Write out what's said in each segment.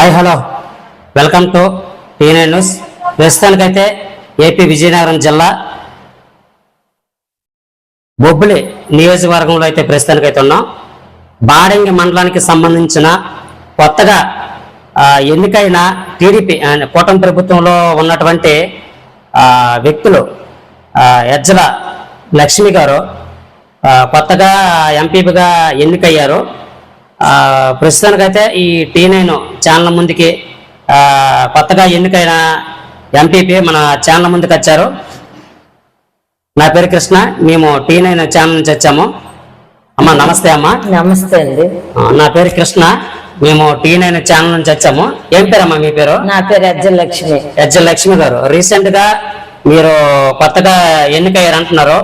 Hi hello. Welcome to టీనే news. ప్రస్తుతానికైతే AP Vizianagaram జిల్లా బొబ్బిలి నియోజకవర్గంలో అయితే ప్రస్తుతానికైతే ఉన్నాం. బాడంగి మండలానికి సంబంధించిన కొత్తగా ఎన్నికైన టీడీపీ కూటమి ప్రభుత్వంలో ఉన్నటువంటి వ్యక్తులు ఎజ్జల లక్ష్మి గారు కొత్తగా ఎంపీగా ఎన్నికయ్యారు. ప్రస్తుతానికైతే ఈ టీ నైన్ ఛానల్ ముందుకి ఆ, కొత్తగా ఎన్నికైన ఎంపీపీ మన ఛానల్ ముందుకు వచ్చారు. నా పేరు కృష్ణ మేము టీ నైన్ ఛానల్ నుంచి వచ్చాము. అమ్మ నమస్తే అమ్మ. నమస్తే అండి. ఆ, నా పేరు కృష్ణ మేము టీ నైన్ ఛానల్ నుంచి వచ్చాము. ఏం పేరమ్మా మీ పేరు? నా పేరు అజ్జలక్ష్మి ఎజ్జ లక్ష్మి గారు. రీసెంట్గా మీరు కొత్తగా ఎన్నికయ్యారు అంటున్నారు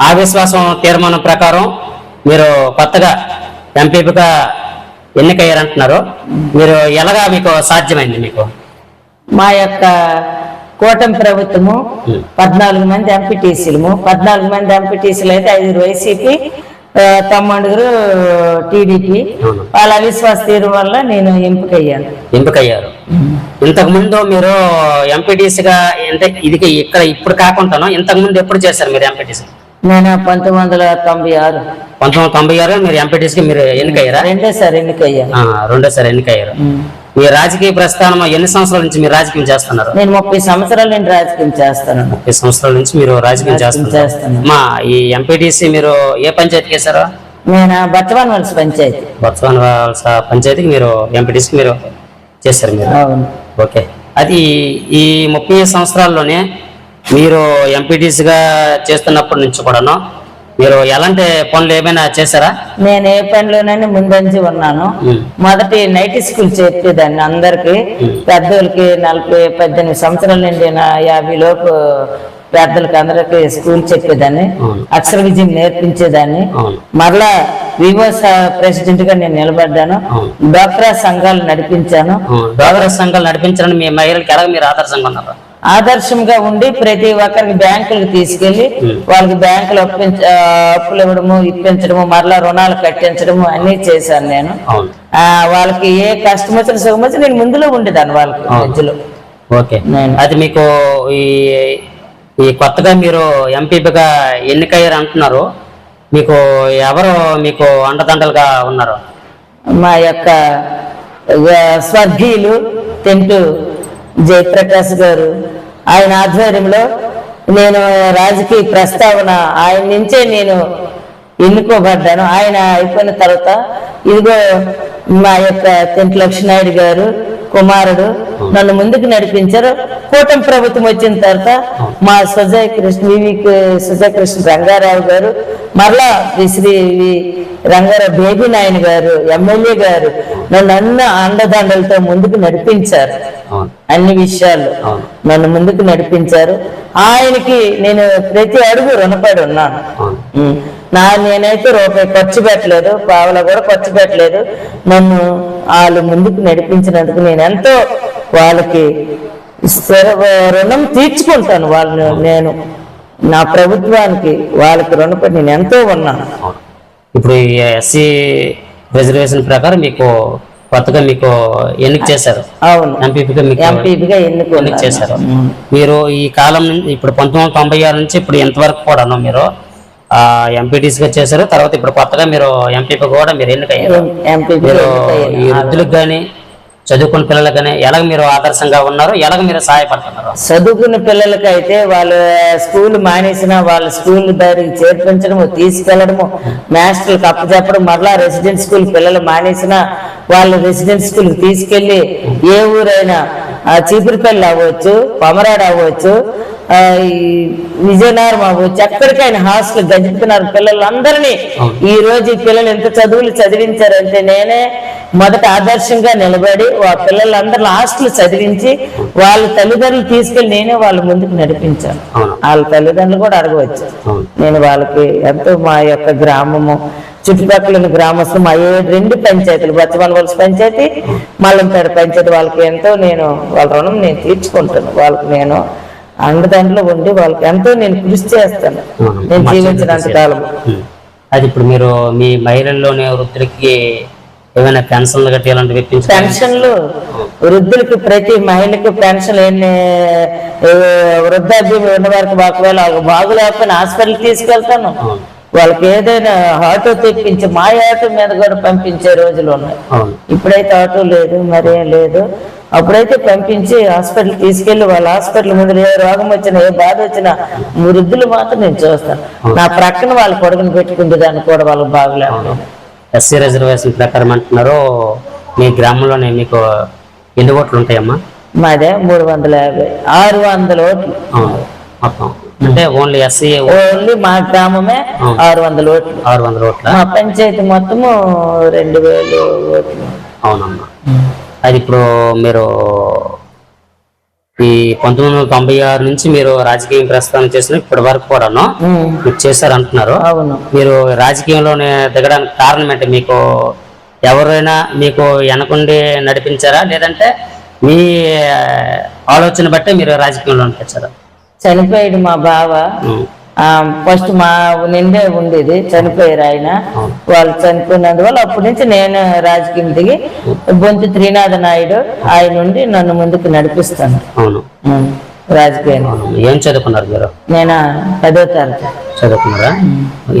అవిశ్వాసం తీర్మానం ప్రకారం మీరు కొత్తగా ఎంపీగా ఎన్నికయ్యారు అంటున్నారు మీరు ఎలాగా మీకు సాధ్యమైంది మీకు? మా యొక్క కూటమి ప్రభుత్వము పద్నాలుగు మంది ఎంపీటీసీలు పద్నాలుగు మంది ఎంపీటీసీలు అయితే ఐదుగురు వైసీపీ తమ్ముడుగురు టీడీపీ. వాళ్ళ అవిశ్వాస తీరు వల్ల నేను ఎంపికయ్యాను. ఎంపికయ్యారు. ఇంతకు ముందు మీరు ఎంపీటీసీగా అంటే ఇది ఇక్కడ ఇప్పుడు కాకుండాను ఇంతకు ముందు ఎప్పుడు చేశారు మీరు ఎంపీటీసీ? నేను పంతొమ్మిది వందల తొంభై ఆరు. పంతొమ్మిది వందల తొంభై ఆరు మీరు ఎంపీటీసీకి మీరు ఎన్నికయ్యారా? రెండోసారి ఎన్నికయ్యాను ఆ, రెండోసారి ఎన్నికయ్యారు. మీ రాజకీయ ప్రస్థానం ఎన్ని సంవత్సరాల నుంచి మీరు రాజకీయం చేస్తున్నారు? నేను ముప్పై సంవత్సరాల నుండి రాజకీయం చేస్తాను ముప్పై సంవత్సరాల నుంచి మీరు రాజకీయం చేస్తున్నారు. చేస్తాను మా ఈ ఎంపీటీసీ మీరు ఏ పంచాయతీకి వేశారు? నేను బచ్చవాన్ వలస పంచాయతీ. బొత్సవాన వలస పంచాయతీకి మీరు ఎంపీటీసీకి మీరు చేశారు మీరు. ఓకే. అది ఈ ముప్పై సంవత్సరాల్లోనే మీరు ఎంపీటీసీగా చేస్తున్నప్పటి నుంచి కూడాను మీరు ఎలాంటి పనులు ఏమైనా చేశారా? నేను ఏ పనిలోనైనా ముందంజి ఉన్నాను. మొదటి నైట్ స్కూల్ చెప్పేదాన్ని అందరికి. పెద్దోళ్ళకి నలభై పద్దెనిమిది సంవత్సరాల నుండి యాభై లోపు పెద్దలకి అందరికి స్కూల్ చెప్పేదాన్ని. అక్షర విజయం నేర్పించేదాన్ని. మరలా వివో ప్రెసిడెంట్గా నేను నిలబడ్డాను. డాక్టరా సంఘాలు నడిపించాను. డోగర సంఘాలు నడిపించడానికి మీ మహిళలకు ఎలాగ మీరు ఆదర్శంగా ఉన్నారు? ఆదర్శంగా ఉండి ప్రతి ఒక్కరికి బ్యాంకులకు తీసుకెళ్ళి వాళ్ళకి బ్యాంకులు అప్పించ అప్పులు ఇవ్వడము ఇప్పించడము మరలా రుణాలు కట్టించడము అన్ని చేశాను నేను. వాళ్ళకి ఏ కష్టం వచ్చిన సుఖం వచ్చిన నేను ముందులో ఉండేదాన్ని వాళ్ళకి మధ్యలో. ఓకే. అది మీకు ఈ ఈ కొత్తగా మీరు ఎంపీగా ఎన్నికయ్యారు అంటున్నారు. మీకు ఎవరు మీకు అండదండలుగా ఉన్నారు? మా యొక్క స్వర్గీయులు తెంటు జయప్రకాష్ గారు. ఆయన ఆధ్వర్యంలో నేను రాజకీయ ప్రస్తావన ఆయన నుంచే నేను ఎన్నుకోబడ్డాను. ఆయన అయిపోయిన తర్వాత ఇదిగో మా యొక్క తెంటి లక్ష్మీనాయుడు గారు కుమారుడు నన్ను ముందుకు నడిపించారు. కూటమి ప్రభుత్వం వచ్చిన తర్వాత మా సుజయ్ కృష్ణ వివి సుజయ్ కృష్ణ రంగారావు గారు మరలా శ్రీ రంగారావు బేబీ నాయన్ గారు ఎమ్మెల్యే గారు నన్ను అన్న అండదండలతో ముందుకు నడిపించారు. అన్ని విషయాలు. నన్ను ముందుకు నడిపించారు. ఆయనకి నేను ప్రతి అడుగు రుణపడి ఉన్నాను. నా నేనైతే రూపాయి ఖర్చు పెట్టలేదు పావలా కూడా ఖర్చు పెట్టలేదు. నన్ను వాళ్ళు ముందుకు నడిపించినందుకు నేను ఎంతో వాళ్ళకి రుణం తీర్చుకుంటాను. వాళ్ళు నేను నా ప్రభుత్వానికి వాళ్ళకి రుణపడి నేను ఎంతో ఉన్నాను. ఇప్పుడు ఈ ఎస్సీ రిజర్వేషన్ ప్రకారం మీకు కొత్తగా మీకు ఎన్నిక చేశారు. ఎంపీగా మీకు ఎంపీగా ఎన్నిక చేశారు. మీరు ఈ కాలం ఇప్పుడు పంతొమ్మిది వందల తొంభై ఆరు నుంచి ఇప్పుడు ఎంతవరకు కూడాను మీరు ఎంపీటీసీగా చేశారు. తర్వాత ఇప్పుడు కొత్తగా మీరు ఎంపీగా కూడా మీరు ఎన్నికయ్యారు మీరు. ఈ వృద్ధులకు కానీ చదువుకున్న పిల్లలకు కానీ ఎలాగ మీరు ఆదర్శంగా ఉన్నారు ఎలాగ మీరు సహాయపడుతున్నారు? చదువుకున్న పిల్లలకైతే వాళ్ళు స్కూల్ మానేసిన వాళ్ళ స్కూల్ దారికి చేర్పించడము తీసుకెళ్ళడము మాస్టర్లకు అప్పచెప్పడం మరలా రెసిడెంట్ స్కూల్ పిల్లలు మానేసిన వాళ్ళు రెసిడెంట్ స్కూల్ తీసుకెళ్ళి ఏ ఊరైనా ఆ, చీపురుపల్లి అవ్వచ్చు పమరాడు అవ్వచ్చు విజయనగరం అవ్వచ్చు ఎక్కడికైనా హాస్టల్ గజపుతున్నారు పిల్లలందరినీ ఈ రోజు ఈ పిల్లలు ఎంత చదువులు చదివించారంటే నేనే మొదట ఆదర్శంగా నిలబడి ఆ పిల్లలందరినీ హాస్టల్ చదివించి వాళ్ళ తల్లిదండ్రులు తీసుకెళ్ళి నేనే వాళ్ళ ముందుకు నడిపించాను. వాళ్ళ తల్లిదండ్రులు కూడా అడగవచ్చు. నేను వాళ్ళకి ఎంతో మా యొక్క గ్రామము చుట్టుపక్కల ఉన్న గ్రామస్తులు మా ఏడు రెండు పంచాయతీలు బచ్చవన వలస పంచాయతీ మల్లంపేట పంచాయతీ వాళ్ళకి ఎంతో నేను వాళ్ళ రుణం నేను తీర్చుకుంటాను. వాళ్ళకి నేను అండదండలో ఉండి వాళ్ళకి ఎంతో నేను కృషి చేస్తాను. నేను జీవించినంత కాలం. అది ఇప్పుడు మీరు మీ మహిళల్లోని వృద్ధులకి ఏమైనా పెన్షన్లు గట్టి ఇలాంటివి పెన్షన్లు వృద్ధులకి ప్రతి మహిళకి పెన్షన్ వృద్ధాప్యం ఉన్న వారికి ఒకవేళ వాళ్ళకి బాగులేకపోయినా హాస్పిటల్ తీసుకెళ్తాను. వాళ్ళకి ఏదైనా ఆటో తెప్పించి మా ఆటో మీద కూడా పంపించే రోజులు ఉన్నాయి. ఇప్పుడైతే ఆటో లేదు మరేం లేదు. అప్పుడైతే పంపించి హాస్పిటల్ తీసుకెళ్ళి వాళ్ళ హాస్పిటల్ ముందు ఏ రోగం వచ్చినా ఏ బాధ వచ్చినా వృద్ధులు మాత్రం నేను చూస్తాను. నా ప్రక్కన వాళ్ళ కొడుకుని పెట్టుకుంటే దాన్ని కూడా వాళ్ళకి బాగలేదు ఎస్సీ రిజర్వేషన్ ప్రకారం అంటున్నారు మీ గ్రామంలోనే మీకు ఎన్ని ఓట్లు ఉంటాయమ్మా? మాదే మూడు వందల యాభై ఆరు వందల ఓట్లు. మొత్తం. అంటే ఓన్లీ ఎస్సీ ఓన్లీ మా గ్రామమే ఆరు వందల ఓట్లు. ఆరు వందల ఓట్ల? మా పంచాయతీ మొత్తము రెండు వేలు ఓట్లు. అవునమ్మా. అది ఇప్పుడు మీరు ఈ పంతొమ్మిది వందల తొంభై ఆరు నుంచి మీరు రాజకీయం ప్రస్థానం చేసిన ఇప్పటి వరకు కూడాను మీరు చేశారు అంటున్నారు మీరు రాజకీయంలోనే దిగడానికి కారణం ఏంటి? మీకు ఎవరైనా మీకు వెనకుండి నడిపించారా? లేదంటే మీ ఆలోచన బట్టే మీరు రాజకీయంలో వచ్చారా? చనిపోయాడు మా బావ. ఫస్ట్ మా నిండే ఉండేది చనిపోయారు ఆయన. వాళ్ళు చనిపోయినందువల్ల అప్పటి నుంచి నేను రాజకీయం దిగి బొంతు త్రినాథ నాయుడు ఆయన నుండి నన్ను ముందుకు నడిపిస్తాను. అవును. ఉమ్, రాజకీయం అవును. ఏం చదువుకున్నారు మీరు? నేను? పదో తరగతి. చదువుకున్నారా?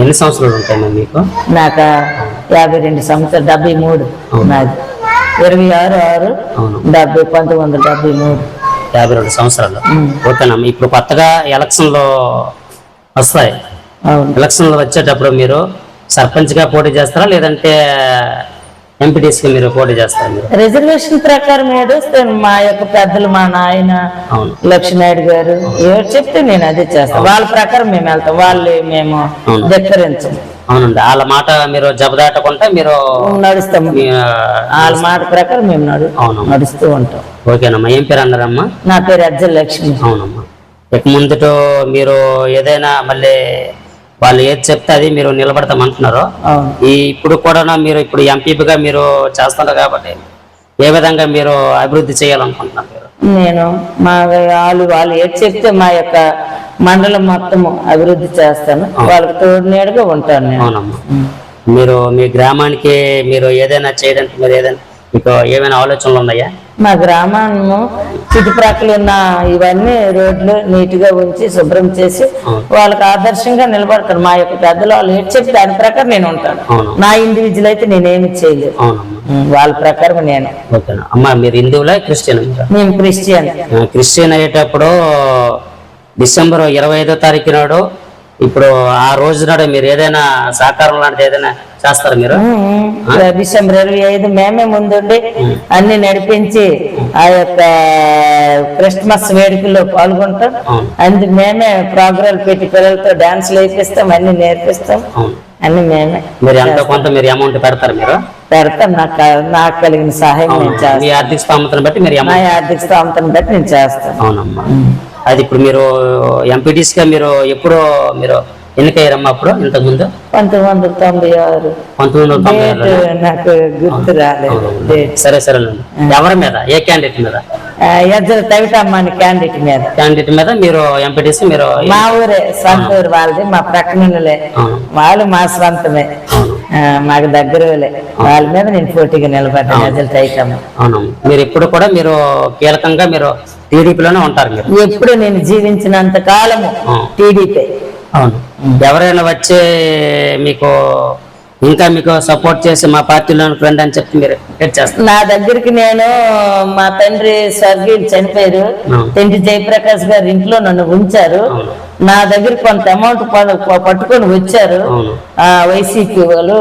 ఎన్ని సంవత్సరాలు ఉంటాయి మీకు? నాకు యాభై రెండు సంవత్సరాలు డెబ్బై మూడు. నాది. ఇరవై ఆరు ఆరు డెబ్బై పంతొమ్మిది వందల డెబ్బై మూడు. యాభై రెండు సంవత్సరాలు. ఓకేనమ్మా ఇప్పుడు కొత్తగా ఎలక్షన్లో వస్తాయి. ఎలక్షన్లు వచ్చేటప్పుడు మీరు సర్పంచ్గా పోటీ చేస్తారా? లేదంటే ఎంపీటీసీగా మీరు పోటీ చేస్తారా రిజర్వేషన్ ప్రకారం ఏదొస్తే మా యొక్క పెద్దలు మా నాయన అవును. లక్ష్మీనాయుడు గారు ఎవరు చెప్తే నేను అదే చేస్తాను. వాళ్ళ ప్రకారం మేము వెళ్తాం. వాళ్ళు మేము అవును. ధిక్కరించము. అవునండి. వాళ్ళ మాట మీరు జబదాటకుంటే మీరు నడుస్తాము. వాళ్ళ మాట ప్రకారం మేము నడు అవును నడుస్తూ ఉంటాం. ఓకేనమ్మా. ఏం పేరు అన్నారమ్మా? నా పేరు అజ్జల లక్ష్మి. అవునమ్మా. ఇక ముందుట మీరు ఏదైనా మళ్ళీ వాళ్ళు ఏది చెప్తే అది మీరు నిలబడతామంటున్నారు. ఈ ఇప్పుడు కూడా మీరు ఇప్పుడు ఎంపీగా మీరు చేస్తున్నారు కాబట్టి ఏ విధంగా మీరు అభివృద్ధి చేయాలనుకుంటున్నారు నేను మా వాళ్ళు వాళ్ళు ఏది చెప్తే మా యొక్క మండలం మొత్తము అభివృద్ధి చేస్తాను. వాళ్ళకి తోడు నీడగా ఉంటాను నేను. అవునమ్మా. మీరు మీ గ్రామానికి మీరు ఏదైనా చేయడానికి మీరు ఏదైనా మీకు ఏమైనా ఆలోచనలు ఉన్నాయా? మా గ్రామాన్ని చుట్టుప్రక్కల ఉన్న ఇవన్నీ రోడ్లు నీట్గా ఉంచి శుభ్రం చేసి వాళ్ళకి ఆదర్శంగా నిలబడతాను మా యొక్క పెద్దలు వాళ్ళు ఏది చెప్తే దాని ప్రకారం నేను ఉంటాను. నా ఇండివిజువల్ అయితే నేనేమి చేయలేదు. వాళ్ళ ప్రకారం నేను. అమ్మా మీరు హిందువులా క్రిస్టియన్? మేము క్రిస్టియన్. క్రిస్టియన్ అయ్యేటప్పుడు డిసెంబర్ ఇరవై ఐదో తారీఖు నాడు ఇప్పుడు ఆ రోజు నాడు మీరు ఏదైనా సహకారం లాంటిది ఏదైనా చేస్తారా మీరు? డిసెంబర్ ఇరవై ఐదు మేమే ముందుండి అన్ని నడిపించి ఆ యొక్క క్రిస్మస్ వేడుకల్లో పాల్గొంటాం. అందుకు మేమే ప్రోగ్రాలు పెట్టి పిల్లలతో డాన్స్లు వేపిస్తాం అన్ని నేర్పిస్తాం. అన్ని మేమే మీరు ఎంతో కొంత మీరు అమౌంట్ పెడతారు మీరు? పెడతాం. నాకు నాకు కలిగిన సహాయం నేను చేస్తాను. ఆర్థిక బట్టి మీరు ఆర్థిక స్థామతను బట్టి నేను చేస్తాను. అవునమ్మా. అది ఇప్పుడు మీరు MPTs గా మీరు ఎప్పుడు మీరు ఎన్నికయ్యారమ్మా అప్పుడు? ఇంతకు ముందు పంతొమ్మిది వందల తొంభై ఆరు. పంతొమ్మిది వందల తొంభై డేట్ నాకు గుర్తు రాలేదు. సరే సరేనండి ఎవరి మీద? ఏ క్యాండిడేట్ మీద? ఎజ్జల తవిటమ్మ క్యాండిడేట్ మీద. క్యాండిడేట్ మీద మీరు ఎంపీటీసీ మీరు మా ఊరే సొంత ఊరు వాళ్ళది మా ప్రక్కనలే అవును. వాళ్ళు మా ఆ, మాకు దగ్గరలే వాళ్ళ. మీద నేను పోటీగా నిలబడ్డాను తవిటమ్మ. మీరు ఇప్పుడు కూడా మీరు కీలకంగా మీరు టీడీపీలోనే ఉంటారు మీరు. ఎప్పుడు నేను జీవించినంత కాలము. టీడీపీ అవును. ఎవరైనా వచ్చే మీకు ఇంకా మీకు సపోర్ట్ చేసి మా పార్టీలో ఫ్రెండ్ అని చెప్పి మీరు చేస్తారు. నా దగ్గరికి నేను మా తండ్రి స్వర్గీయులు చనిపోయారు. తెంటి జయప్రకాష్ గారి ఇంట్లో నన్ను ఉంచారు. అవును. నా దగ్గర కొంత అమౌంట్ పట్టుకొని వచ్చారు. ఆ వైసీపీ వాళ్ళు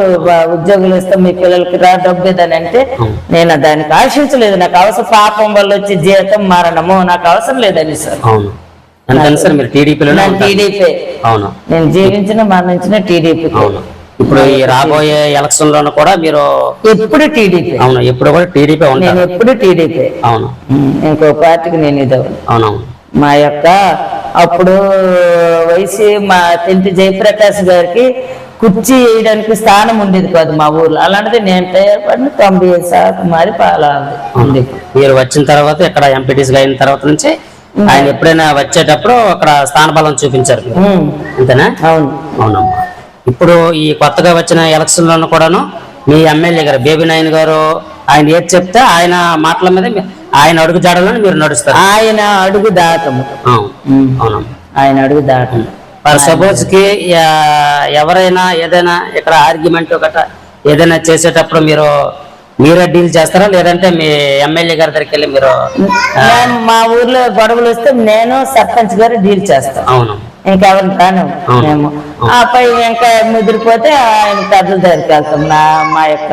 ఉద్యోగులు ఇస్తాం మీ పిల్లలకి రా డబ్బు ఇదని అంటే. నేను దానికి ఆశించలేదు. నాకు అవసరం పాపం వల్ల వచ్చే జీతం మరణము నాకు అవసరం లేదని సార్. అవును సార్ మీరు నేను ఉంటారు. టీడీపీ. అవును. నేను జీవించిన మరణించిన టీడీపీ. అవును. ఇప్పుడు ఈ రాబోయే ఎలక్షన్ లోను కూడా మీరు ఎప్పుడు టీడీపీ. అవును ఎప్పుడు కూడా టీడీపీ నేను ఎప్పుడు టీడీపీ. అవును. ఇంకో పార్టీకి నేను ఇదవను. అవునవును. మా యొక్క అప్పుడు వైసీ మా తెంటి జయప్రకాష్ గారికి కుర్చీ వేయడానికి స్థానం ఉండేది కాదు మా ఊర్లో. అలాంటిది నేను తయారుపడిన తొంభై ఐదు శాతం మారి పాలాలి ఉంది. మీరు వచ్చిన తర్వాత ఇక్కడ ఎంపీటీసీగా అయిన తర్వాత నుంచి ఆయన ఎప్పుడైనా వచ్చేటప్పుడు అక్కడ స్థానబలం చూపించారు. అంతేనా? అవును. అవునమ్మా. ఇప్పుడు ఈ కొత్తగా వచ్చిన ఎలక్షన్ లోను కూడాను మీ ఎమ్మెల్యే గారు బేబీ నాయన్ గారు ఆయన ఏది చెప్తే ఆయన మాటల మీద ఆయన అడుగు జాడలను మీరు నడుస్తారు. ఆయన అడుగు దాటము. అవును అవునమ్మా. ఆయన అడుగు దాటము. ఫర్ సపోజ్కి ఎవరైనా ఏదైనా ఇక్కడ ఆర్గ్యుమెంట్ ఒకట ఏదైనా చేసేటప్పుడు మీరు మీరే డీల్ చేస్తారా? లేదంటే మీ ఎమ్మెల్యే గారి దగ్గరికి వెళ్ళి మీరు మా ఊర్లో గొడవలు వస్తే నేను సర్పంచ్ గారు డీల్ చేస్తాం. అవును. ఇంకెవరు కాను. మేము. ఆపై ఇంకా ముదిరిపోతే ఆయన పెద్దల దగ్గరికి వెళ్తాం. నా మా యొక్క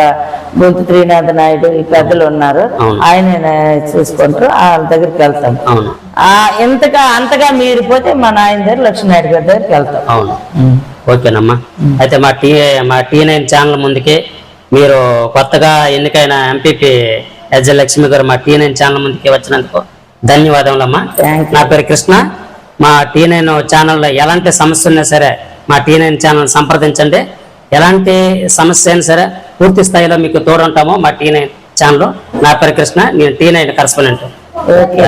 బొంతు త్రీనాథ నాయుడు ఈ పెద్దలు ఉన్నారు. ఆయన చూసుకుంటారు వాళ్ళ దగ్గరికి వెళ్తాం. అవును. ఆ ఇంతగా అంతగా మీరిపోతే మా నాయన దగ్గర లక్ష్మీనాయుడు గారి దగ్గరికి వెళ్తాం. అవును. ఓకేనమ్మా. అయితే మా టీ మా టీ నైన్ ఛానల్ ముందుకి మీరు కొత్తగా ఎన్నికైన ఎంపీపీ ఎజ్జ లక్ష్మి గారు మా టీ నైన్ ఛానల్ ముందుకి వచ్చినందుకు ధన్యవాదములమ్మా. నా పేరు కృష్ణ. మా టీ నైన్ ఛానల్లో ఎలాంటి సమస్య ఉన్నా సరే మా టీ నైన్ ఛానల్ సంప్రదించండి. ఎలాంటి సమస్య అయినా సరే పూర్తి స్థాయిలో మీకు తోడుంటామో మా టీ నైన్ ఛానల్ నా పేరు కృష్ణ నేను టీ నైన్ కరస్పాండెంట్. ఓకే